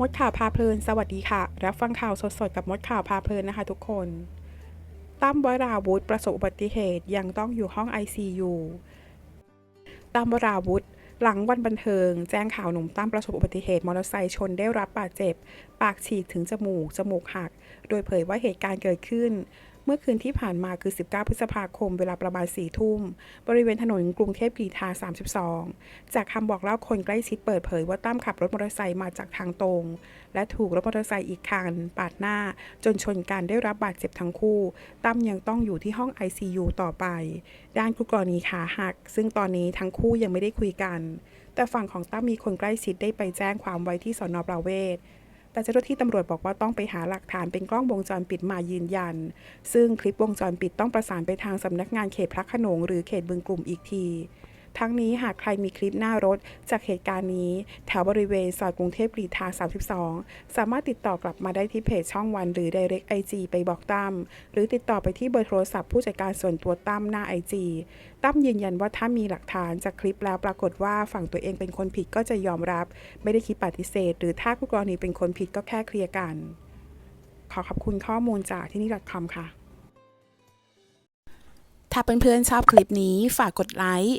มดข่าวพาเพลิน สวัสดีค่ะ รับฟังข่าวสดๆ กับมดข่าวพาเพลินนะคะทุกคน ตั้มวราวุธประสบอุบัติเหตุยังต้องอยู่ห้อง ICU ตั้มวราวุธหลังวันบันเทิง แจ้งข่าวหนุ่มตั้มประสบอุบัติเหตุมอเตอร์ไซค์ชนได้รับบาดเจ็บ ปากฉีกถึงจมูก จมูกหัก โดยเผยว่าเหตุการณ์เกิดขึ้น เมื่อคืนที่ผ่านมาคือ 19 พฤษภาคมเวลาประมาณ 4 ทุ่ม บริเวณถนนกรุงเทพกรีฑา32 จากคำบอกเล่าคนใกล้ชิดเปิดเผยว่าตั้มขับรถมอเตอร์ไซค์มาจากทางตรง และถูกรถมอเตอร์ไซค์อีกคันปาดหน้า จนชนกันได้รับบาดเจ็บทั้งคู่ตั้มยังต้องอยู่ที่ห้อง ICU ต่อไป ด้านคู่กรณีขาหัก ซึ่งตอนนี้ทั้งคู่ยังไม่ได้คุยกัน แต่ฝั่งของตั้มมีคนใกล้ชิดได้ไปแจ้งความไว้ที่สนประเวศ แต่เจ้าหน้าที่ตำรวจบอกว่าต้องไปหาหลักฐานเป็นกล้องวงจรปิดมายืนยัน ซึ่งคลิปวงจรปิดต้องประสานไปทางสำนักงานเขตพระขนงหรือเขตบึงกลุ่มอีกที ทั้งนี้หากใครมีคลิปหน้ารถจากเหตุการณ์นี้ แถวบริเวณซอยกรุงเทพกรีฑา32 สามารถติดต่อกลับมาได้ที่เพจช่องวันหรือ Direct IG ไปบอกตั้มหรือติดต่อไปที่เบอร์โทรศัพท์ผู้จัดการส่วนตัวตั้มหน้า IG ตั้มยืนยันว่าถ้ามีหลักฐานจากคลิปแล้วปรากฏว่าฝั่งตัวเองเป็นคนผิดก็จะยอมรับ ไม่ได้คิดปฏิเสธ หรือถ้าคู่กรณีเป็นคนผิดก็แค่เคลียร์กัน ขอขอบคุณข้อมูลจากที่นี่ .com ค่ะ ถ้าเพื่อนๆชอบคลิปนี้ฝากกดไลค์